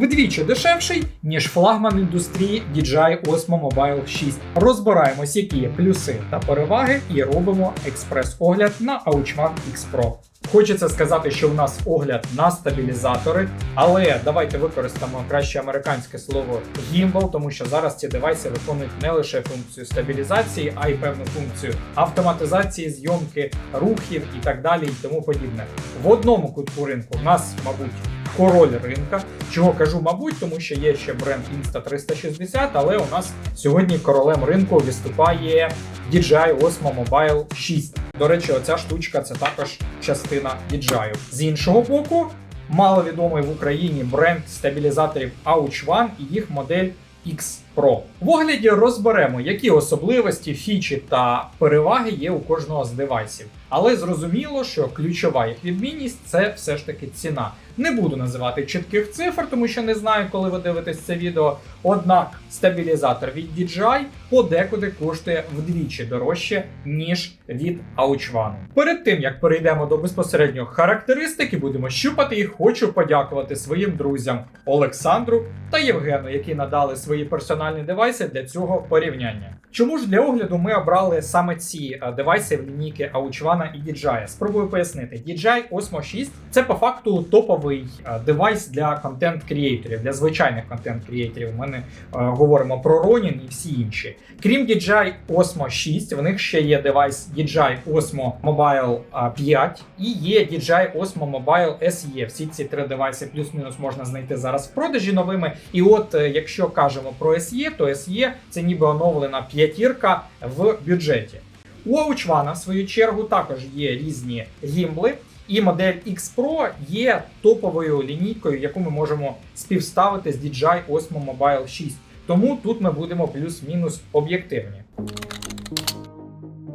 Вдвічі дешевший, ніж флагман індустрії DJI Osmo Mobile 6. Розбираємось, які є плюси та переваги, і робимо експрес-огляд на Auchman X Pro. Хочеться сказати, що у нас огляд на стабілізатори, але давайте використаємо краще американське слово gimbal, тому що зараз ці девайси виконують не лише функцію стабілізації, а й певну функцію автоматизації, зйомки рухів і так далі, і тому подібне. В одному кутку ринку в нас, мабуть, король ринка. Чого кажу, мабуть, тому що є ще бренд Insta360, але у нас сьогодні королем ринку виступає DJI Osmo Mobile 6. До речі, оця штучка це також частина DJI. З іншого боку, маловідомий в Україні бренд стабілізаторів Ouch One і їх модель X Pro. В огляді розберемо, які особливості, фічі та переваги є у кожного з девайсів. Але зрозуміло, що ключова їх відмінність це все ж таки ціна. Не буду називати чітких цифр, тому що не знаю, коли ви дивитесь це відео. Однак стабілізатор від DJI подекуди коштує вдвічі дорожче, ніж від Ouchvan. Перед тим як перейдемо до безпосередньо характеристики, будемо щупати їх. Хочу подякувати своїм друзям Олександру та Євгену, які надали свої персональні девайси для цього порівняння. Чому ж для огляду ми обрали саме ці е, девайси в лінійки Ouchvan і DJI? Спробую пояснити. DJI Osmo 6 це по факту топовий е, девайс для контент-крієйторів, для звичайних контент-крієйторів. Ми не е, говоримо про Ronin і всі інші. Крім DJI Osmo 6, в них ще є девайс DJI Osmo Mobile е, 5 і є DJI Osmo Mobile SE. Всі ці три девайси плюс-мінус можна знайти зараз в продажі новими. І от якщо кажемо про SE, то SE це ніби оновлена п'ятірка в бюджеті. У Аучвана, в свою чергу, також є різні гімбли. І модель X Pro є топовою лінійкою, яку ми можемо співставити з DJI Osmo Mobile 6. Тому тут ми будемо плюс-мінус об'єктивні.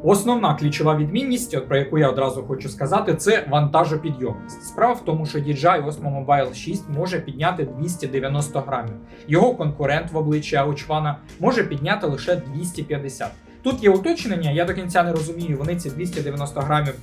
Основна ключова відмінність, про яку я одразу хочу сказати, це вантажопідйомність. Справа в тому, що DJI Osmo Mobile 6 може підняти 290 грамів. Його конкурент в обличчі Ouchvana може підняти лише 250. Тут є уточнення, я до кінця не розумію, вони ці 290 грамів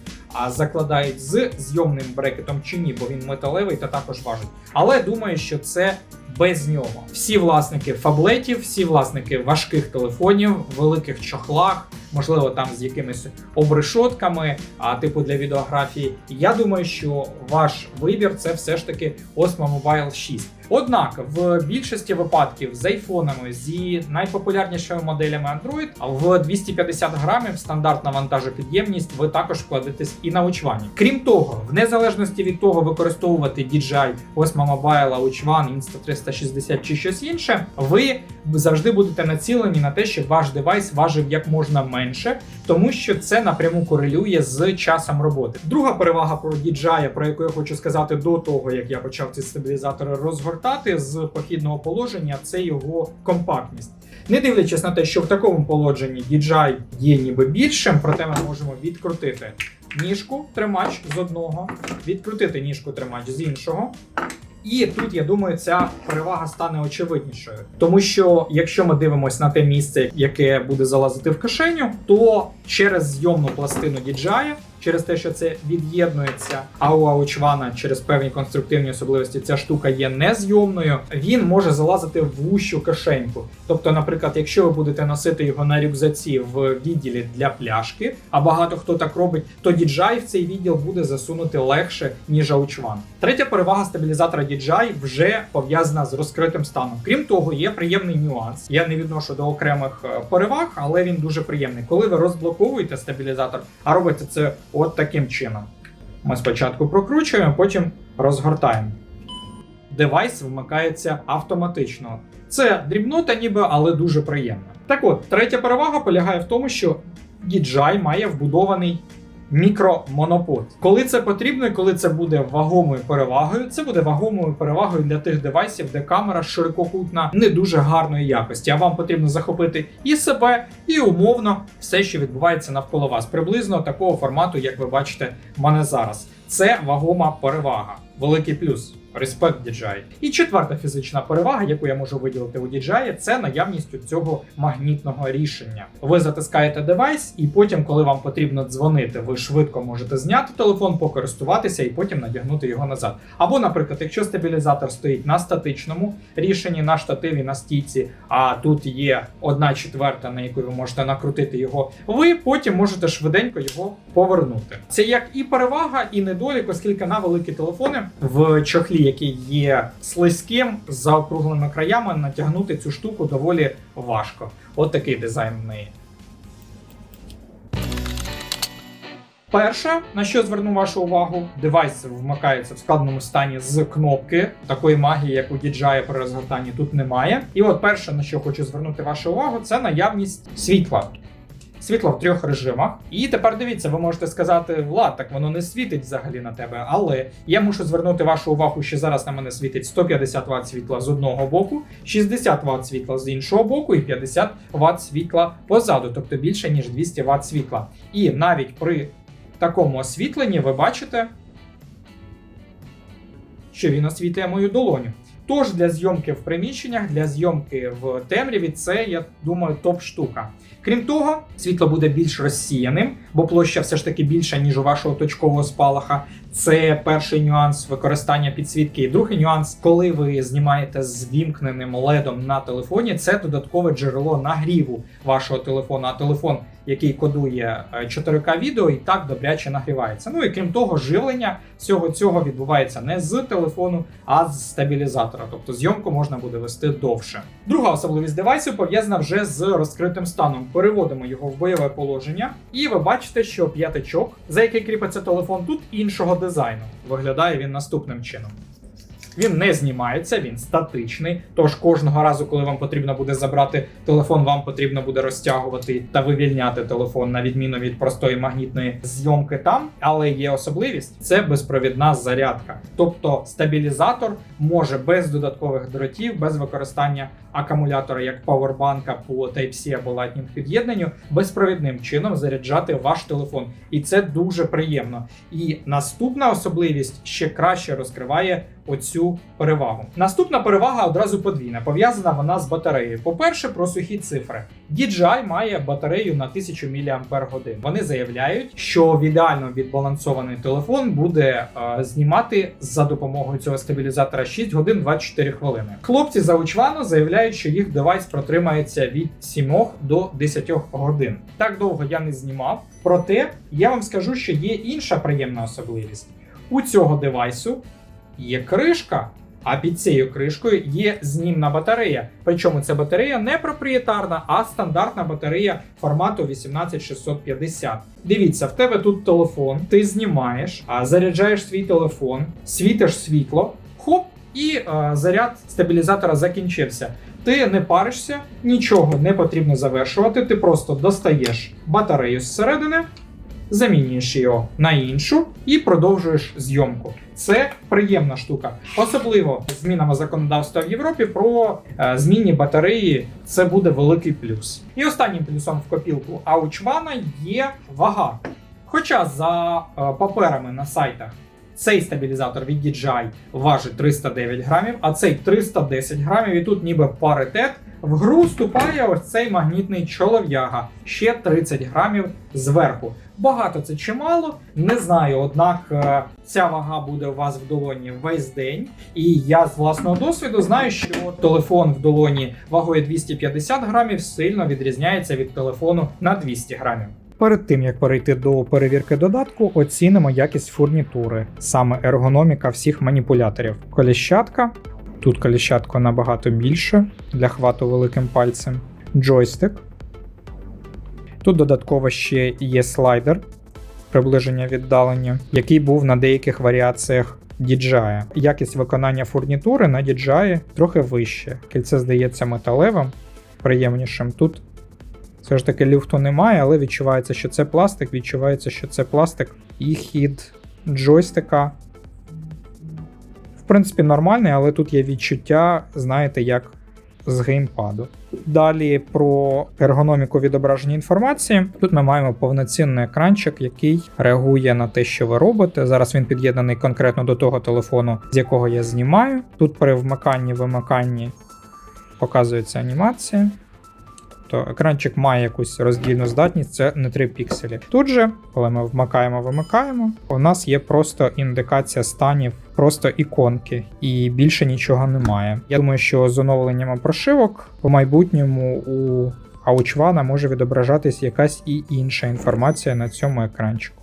закладають з зйомним брекетом чи ні, бо він металевий та також важить. Але думаю, що це без нього. Всі власники фаблетів, всі власники важких телефонів, великих чохлах, можливо, там з якимись обрешотками, а типу для відеографії. Я думаю, що ваш вибір це все ж таки Osmo Mobile 6. Однак в більшості випадків з айфонами, зі найпопулярнішими моделями Android, в 250 грамів стандартна вантажопідємність, ви також вкладетесь і на Ouchvan. Крім того, в незалежності від того, використовувати DJI Osmo Mobile, Ouchvan, Insta360 чи щось інше, ви завжди будете націлені на те, щоб ваш девайс важив як можна менше, тому що це напряму корелює з часом роботи. Друга перевага про DJI, про яку я хочу сказати до того, як я почав ці стабілізатори розгортати з похідного положення, це його компактність. Не дивлячись на те, що в такому положенні DJI є ніби більшим, проте ми можемо відкрутити ніжку тримач з одного, відкрутити ніжку тримач з іншого. І тут я думаю, ця перевага стане очевиднішою, тому що якщо ми дивимося на те місце, яке буде залазити в кишеню, то через зйомну пластину DJI, через те, що це від'єднується, а у Ouchvana через певні конструктивні особливості ця штука є незйомною, він може залазити в вущу кишеньку. Тобто, наприклад, якщо ви будете носити його на рюкзаці в відділі для пляшки, а багато хто так робить, то DJI в цей відділ буде засунути легше, ніж Ouchvan. Третя перевага стабілізатора DJI вже пов'язана з розкритим станом. Крім того, є приємний нюанс. Я не відношу до окремих е, переваг, але він дуже приємний. Коли ви розблоковуєте стабілізатор, а робите це от таким чином. Ми спочатку прокручуємо, потім розгортаємо. Девайс вмикається автоматично. Це дрібнота, ніби, але дуже приємно. Так от, третя перевага полягає в тому, що DJI має вбудований мікромонопод. Коли це потрібно, і коли це буде вагомою перевагою, це буде вагомою перевагою для тих девайсів, де камера ширококутна не дуже гарної якості. А вам потрібно захопити і себе, і умовно все, що відбувається навколо вас. Приблизно такого формату, як ви бачите, мене зараз. Це вагома перевага, великий плюс. Респект DJI. І четверта фізична перевага, яку я можу виділити у DJI, це наявність цього магнітного рішення. Ви затискаєте девайс, і потім, коли вам потрібно дзвонити, ви швидко можете зняти телефон, покористуватися і потім надягнути його назад. Або, наприклад, якщо стабілізатор стоїть на статичному рішенні, на штативі, на стійці, а тут є одна четверта, на яку ви можете накрутити його, ви потім можете швиденько його повернути. Це як і перевага, і недолік, оскільки на великі телефони в чохлі, який є слизьким з заокругленими краями, натягнути цю штуку доволі важко. От такий дизайн в неї. Перше, на що зверну вашу увагу, девайс вмикається в складному стані з кнопки. Такої магії, як у DJI при розгортанні, тут немає. І от перше, на що хочу звернути вашу увагу, це наявність світла. Світло в трьох режимах. І тепер дивіться, ви можете сказати, Влад, так воно не світить взагалі на тебе. Але я мушу звернути вашу увагу, що зараз на мене світить 150 Вт світла з одного боку, 60 Вт світла з іншого боку, і 50 Вт світла позаду, тобто більше ніж 200 Вт світла. І навіть при такому освітленні ви бачите, що він освітлює мою долоню. Тож для зйомки в приміщеннях, для зйомки в темряві, це, я думаю, топ-штука. Крім того, світло буде більш розсіяним, бо площа все ж таки більша, ніж у вашого точкового спалаха. Це перший нюанс використання підсвітки. І другий нюанс, коли ви знімаєте з вімкненим ледом на телефоні, це додаткове джерело нагріву вашого телефону. А телефон, який кодує е, 4К відео, і так добряче нагрівається. Ну і крім того, живлення всього цього відбувається не з телефону, а з стабілізатора. Тобто зйомку можна буде вести довше. Друга особливість девайсу пов'язана вже з розкритим станом. Переводимо його в бойове положення, і ви бачите, що п'ятачок, за який кріпиться телефон, тут іншого дизайну. Виглядає він наступним чином. Він не знімається, він статичний. Тож кожного разу, коли вам потрібно буде забрати телефон, вам потрібно буде розтягувати та вивільняти телефон на відміну від простої магнітної зйомки там. Але є особливість це безпровідна зарядка. Тобто стабілізатор може без додаткових дротів, без використання акумулятора як павербанка по Type-C або Lightning під'єднанню, безпровідним чином заряджати ваш телефон. І це дуже приємно. І наступна особливість ще краще розкриває оцю перевагу. Наступна перевага одразу подвійна. Пов'язана вона з батареєю. По-перше, про сухі цифри. DJI має батарею на 1000 мАч. Вони заявляють, що в ідеально відбалансований телефон буде е, знімати за допомогою цього стабілізатора 6 годин 24 хвилини. Хлопці за Учвано заявляють, що їх девайс протримається від 7 до 10 годин. Так довго я не знімав. Проте я вам скажу, що є інша приємна особливість. У цього девайсу є кришка, а під цією кришкою є знімна батарея. Причому ця батарея не проприєтарна, а стандартна батарея формату 18650. Дивіться, в тебе тут телефон, ти знімаєш, а заряджаєш свій телефон, світиш світло, хоп, і заряд стабілізатора закінчився. Ти не паришся, нічого не потрібно завершувати. Ти просто достаєш батарею зсередини, замінюєш його на іншу і продовжуєш зйомку. Це приємна штука. Особливо змінами законодавства в Європі про е, змінні батареї це буде великий плюс. І останнім плюсом в копілку Аучвана є вага. Хоча за е, паперами на сайтах цей стабілізатор від DJI важить 309 грамів, а цей 310 грамів, і тут ніби паритет. В гру вступає ось цей магнітний чолов'яга, ще 30 грамів зверху. Багато це чимало, не знаю, однак е, ця вага буде у вас в долоні весь день. І я з власного досвіду знаю, що телефон в долоні вагою 250 грамів сильно відрізняється від телефону на 200 грамів. Перед тим як перейти до перевірки додатку, оцінимо якість фурнітури, саме ергономіка всіх маніпуляторів. Коліщатка. Тут коліщатка набагато більше для хвату великим пальцем. Джойстик. Тут додатково ще є слайдер приближення віддалення, який був на деяких варіаціях DJI. Якість виконання фурнітури на DJI трохи вище. Кільце здається металевим, приємнішим. Тут все ж таки люфту немає, але відчувається, що це пластик, відчувається, що це пластик. І хід джойстика. В принципі, нормальний, але тут є відчуття, знаєте, як з геймпаду. Далі про ергономіку відображення інформації. Тут ми маємо повноцінний екранчик, який реагує на те, що ви робите. Зараз він під'єднаний конкретно до того телефону, з якого я знімаю. Тут при вмиканні вимиканні показується анімація. То екранчик має якусь роздільну здатність, це не 3 пікселі. Тут же, коли ми вмикаємо, вимикаємо, у нас є просто індикація станів, просто іконки, і більше нічого немає. Я думаю, що з оновленнями прошивок в майбутньому у Аучвана може відображатись якась і інша інформація на цьому екранчику.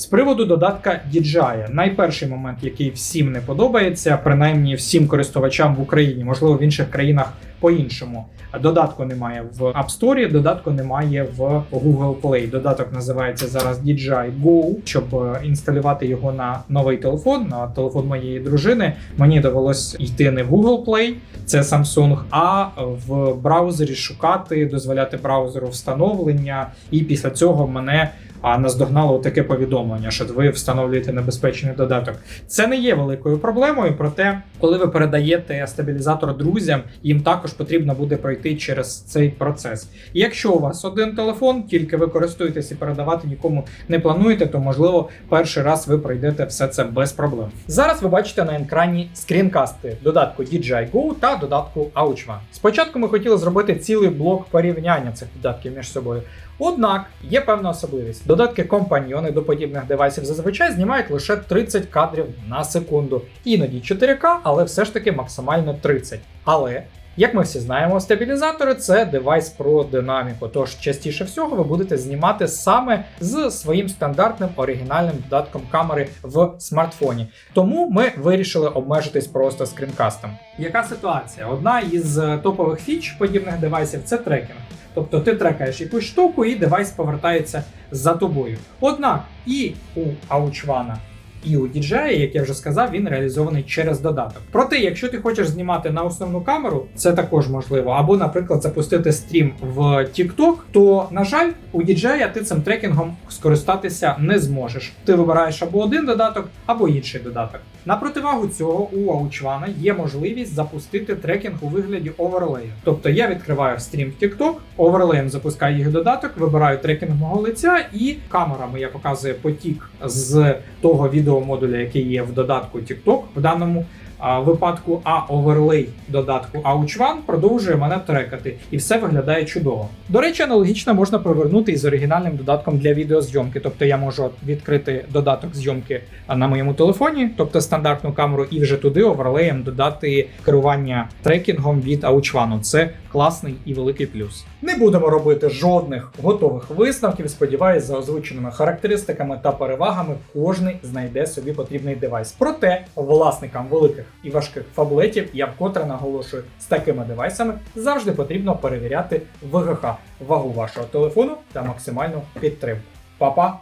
З приводу додатка DJI, найперший момент, який всім не подобається, принаймні всім користувачам в Україні, можливо, в інших країнах по-іншому. Додатку немає в App Store, додатку немає в Google Play. Додаток називається зараз DJI Go. Щоб е, інсталювати його на новий телефон, на телефон моєї дружини, мені довелось йти не в Google Play, це Samsung, а в браузері шукати, дозволяти браузеру встановлення, і після цього мене. А наздогнало таке повідомлення, що ви встановлюєте небезпечний додаток. Це не є великою проблемою, проте, коли ви передаєте стабілізатор друзям, їм також потрібно буде пройти через цей процес. І якщо у вас один телефон, тільки ви користуєтесь і передавати нікому не плануєте, то можливо перший раз ви пройдете все це без проблем. Зараз ви бачите на екрані скрінкасти додатку DJI Go та додатку Ouchman. Спочатку ми хотіли зробити цілий блок порівняння цих додатків між собою. Однак є певна особливість. Додатки компаньйони до подібних девайсів зазвичай знімають лише 30 кадрів на секунду. Іноді 4К, але все ж таки максимально 30. Але. Як ми всі знаємо, стабілізатори це девайс про динаміку, тож частіше всього ви будете знімати саме з своїм стандартним оригінальним додатком камери в смартфоні. Тому ми вирішили обмежитись просто скрінкастом. Яка ситуація? Одна із е, топових фіч подібних девайсів це трекінг. Тобто ти трекаєш якусь штуку, і девайс повертається за тобою. Однак і у Аучвана, і у DJI, як я вже сказав, він реалізований через додаток. Проте, якщо ти хочеш знімати на основну камеру, це також можливо. Або, наприклад, запустити стрім в TikTok, то на жаль, у DJI ти цим трекінгом скористатися не зможеш. Ти вибираєш або один додаток, або інший додаток. На противагу цього у Аучвана є можливість запустити трекінг у вигляді оверлею. Тобто я відкриваю стрім в TikTok, оверлеєм запускаю їх додаток, вибираю трекінг мого лиця, і камера моя показує потік з того відеомодуля, який є в додатку TikTok в даному а, випадку, а оверлей додатку Ouchvan продовжує мене трекати, і все виглядає чудово. До речі, аналогічно можна провернути і з оригінальним додатком для відеозйомки. Тобто я можу відкрити додаток зйомки на моєму телефоні, тобто стандартну камеру, і вже туди оверлеєм додати керування трекінгом від Ouchvan. Це класний і великий плюс. Не будемо робити жодних готових висновків. Сподіваюсь, за озвученими характеристиками та перевагами кожний знайде собі потрібний девайс. Проте власникам великих і важких фаблетів я вкотре наголошую, з такими девайсами завжди потрібно перевіряти ВГХ, вагу вашого телефону та максимальну підтримку. Па-па!